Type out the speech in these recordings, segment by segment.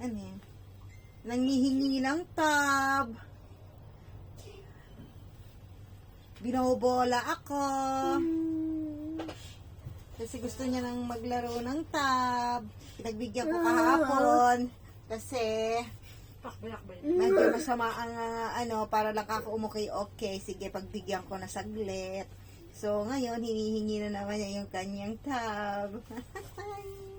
Ano yan? Nangihingi ng tab. Binobola ako. Kasi gusto niya nang maglaro ng tab. Pinagbigyan ko kahapon. Kasi medyo masama ang ah, ano, para lang ako umukay okay. Sige, pagbigyan ko na saglit. So, ngayon, hinihingi na naman niya yung kanyang tab.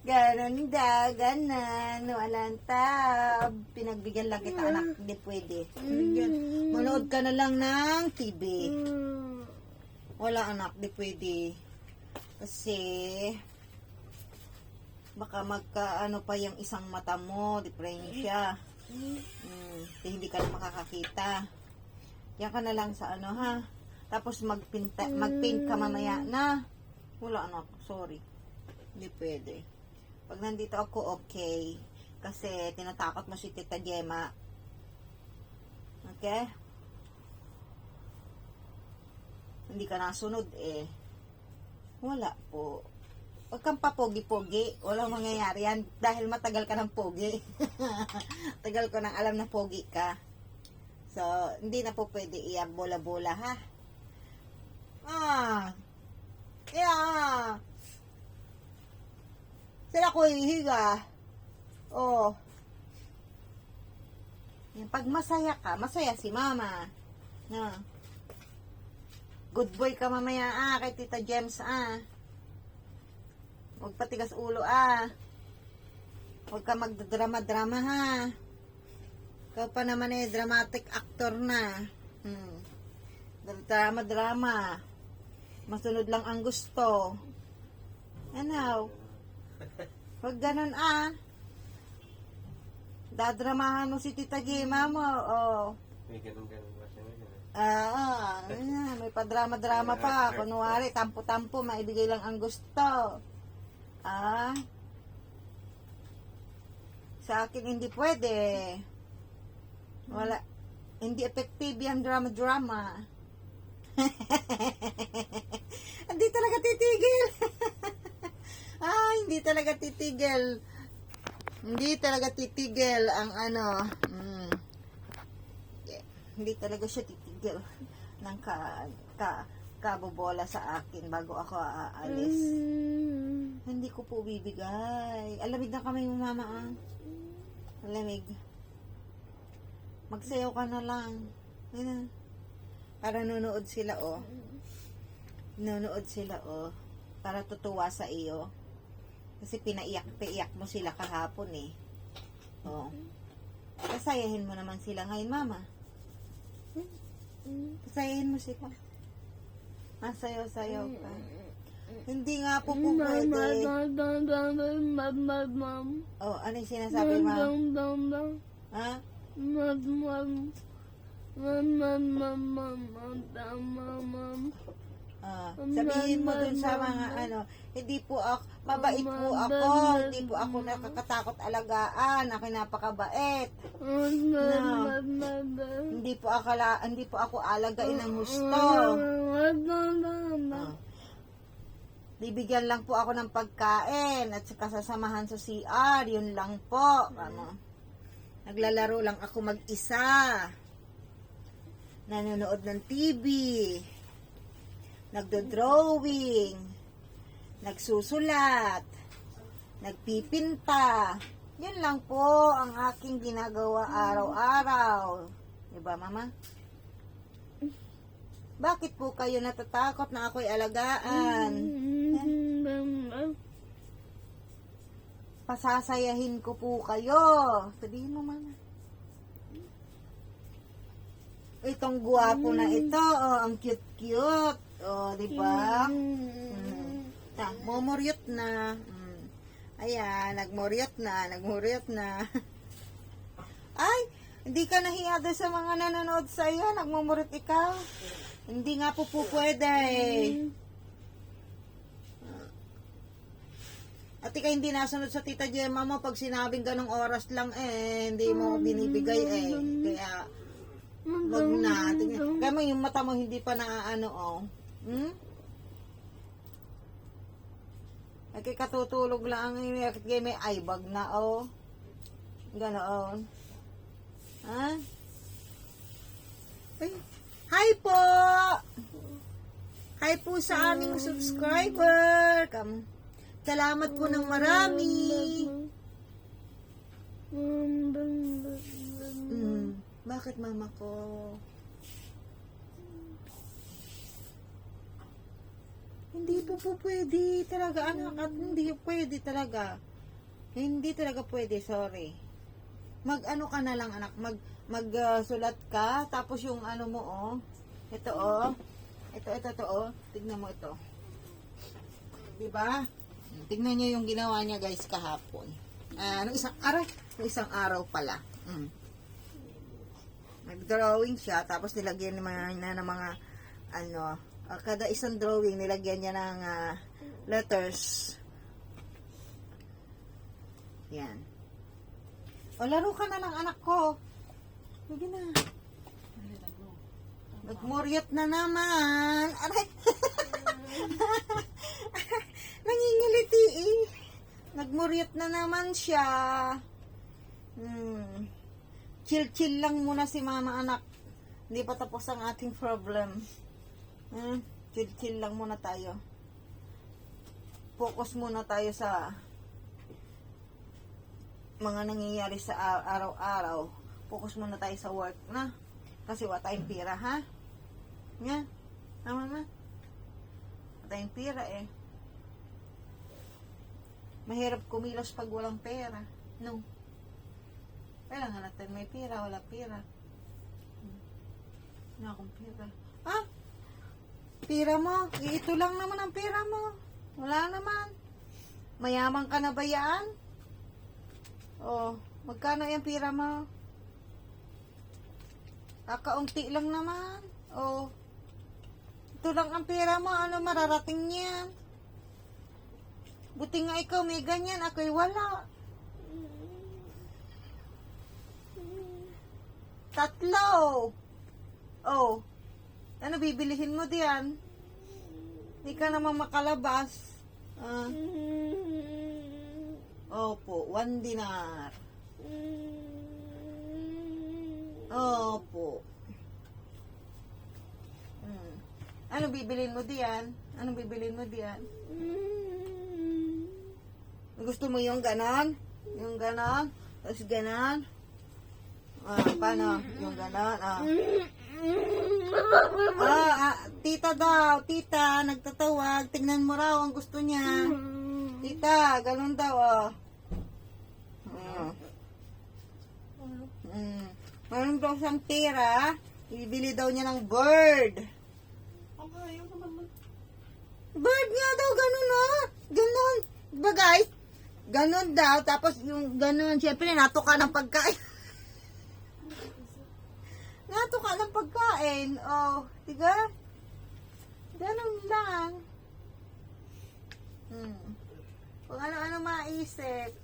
Ganon daw, ganon. Walang tab. Pinagbigyan lang kita, anak. Hindi pwede. Bigyan. Manood ka na lang ng TV. Wala, anak. Hindi pwede. Kasi, baka magka, ano pa yung isang mata mo. Depressed siya. Mm, hindi ka na makakakita. Yan ka na lang sa ano, ha? Tapos magpinta, magpaint ka mamaya na. Wala, anak. Sorry. Hindi pwede. Pag nandito ako, okay. Kasi tinatakot mo si Tita Gemma. Okay? Hindi ka nasunod eh. Wala po. Huwag kang papogi-pogi. Walang mangyayari yan dahil matagal ka ng pogi. Tagal ko nang alam na pogi ka. So, hindi na po pwede iyak bola-bola ha. Ah. Yeah. Sila ko hihiga. Oh. Yan, pag masaya ka, masaya si mama. Na. Good boy ka mamaya ah, kay Tita Gems ah. Huwag patigas ulo ah. Huwag ka magdrama-drama ha. Ikaw pa naman eh, dramatic actor na. Hmm. Drama-drama. Masunod lang ang gusto. Ano? Huwag ganun ah. Dadramahan mo si Tita Gima mo. Oh. May ganun-ganun ba siya ngayon? Ah, ah, may padrama-drama pa. Kunwari, tampo-tampo, maibigay lang ang gusto. Ah. Sa akin, hindi pwede. Wala. Hindi effective yung drama-drama. hindi talaga titigil. ah, hindi talaga titigil. Hindi talaga titigil ang ano. Mm hindi talaga siya titigil ng ka, ka, kabobola sa akin bago ako aalis. Hindi ko po bibigay. Alamig na kami mo mama ah. Alamig. Magsayaw ka na lang. Ayun na. Para nunood sila oh. Nunood sila oh. Para tutuwa sa iyo. Kasi pinaiyak-paiyak mo sila kahapon eh. Oh. Kasayahin mo naman sila ngayon mama. Pasayahin mo sila. Masayaw-sayaw ka. Hindi nga po po pwede. Oh, ano yung sinasabi mo? Ha? Ah, sabihin mo dun sa mga ano, hindi po ako, mabait po ako, hindi po ako nakakatakot alagaan, ako napakabait. Hindi po ako, hindi po ako alagain ng gusto. Ah. Bibigyan lang po ako ng pagkain at saka sasamahan sa CR, yun lang po. Ano, naglalaro lang ako mag-isa. Nanonood ng TV. Nagdo-drawing. Nagsusulat. Nagpipinta. Yun lang po ang aking ginagawa araw-araw. Diba, Mama? Bakit po kayo natatakot na ako'y alagaan? Pasasayahin ko po kayo. Sabihin mo, Mama. Itong guwapo na ito, oh, ang cute-cute. Oh, di ba? Mm. Ah, momoryot na. Mm. Ayan, nagmoryot na, nagmoryot na. Ay, hindi ka nahiya doon sa mga nanonood sa iyo, nagmomoryot ikaw. Hindi nga po po pwede. At ikaw hindi nasunod sa tita Gemma mo pag sinabing ganong oras lang eh, hindi mo binibigay eh. Kaya, wag na. Tingnan- Kaya mo yung mata mo hindi pa naaano oh. Hmm? Ay, katutulog lang ang may, may aibag na, oh. Ganoon. Ha? Ay, hi po! Hi po sa aming subscriber. Kam Salamat po ng marami. Mm, bakit mama ko? Hindi po po pwede talaga anak at hindi pwede talaga. Hindi talaga pwede, sorry. Mag ano ka na lang anak, mag mag uh, sulat ka tapos yung ano mo oh. Ito oh. Ito ito to oh. Tignan mo ito. 'Di ba? Tignan niyo yung ginawa niya guys kahapon. Ah, nung isang araw, nung isang araw pala. Mm. Nag-drawing siya, tapos nilagyan naman na ng mga, ano, ah, kada isang drawing, nilagyan niya ng ah, letters. Yan. O, laro ka na ng anak ko. Sige na. Nagmuryot na naman. Aray. Nangingiliti eh. Nagmuryot na naman siya. Hmm. Chill-chill lang muna si mama anak. Hindi pa tapos ang ating problem. Hmm. Chill-chill lang muna tayo. Focus muna tayo sa mga nangyayari sa araw-araw. Focus muna tayo sa work na. Kasi wala tayong pira, ha? Nga? Tama na? Wala tayong pira eh. Mahirap kumilos pag walang pera. No. Kailangan natin may pera, wala. Hmm. Wala akong pera. Ah! Pera mo. Ito lang naman ang pera mo. Wala naman. Mayaman ka na ba yan? Oh, magkano yung pera mo? Kakaunti lang naman. Oh. Ito lang ang pera mo. Ano mararating yan? Buti nga ikaw may ganyan. Ako'y wala. Tatlo. Oh. Ano bibilihin mo diyan? Hindi ka naman makalabas. Ah. Opo, one dinar. Opo. Hmm. Ano bibilin mo diyan? Ano bibilin mo diyan? Gusto mo yung ganon? Yung ganon? Tapos ganon? Ah, paano? Yung ganon? Ah. Ah, ah, tita daw, tita, nagtatawag. Tingnan mo raw ang gusto niya. Tita, ganun daw, oh. Ah. Mm. Meron daw siyang pera. Ibili daw niya ng bird. Bird nga daw, ganun ah. Ganun. Diba guys? Ganun daw. Tapos yung ganun, syempre nato ka ng pagkain. nato ka ng pagkain. Oh, diga? Ganun lang. Hmm. Kung ano-ano maisip.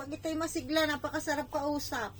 Pag ito'y masigla, napakasarap kausap.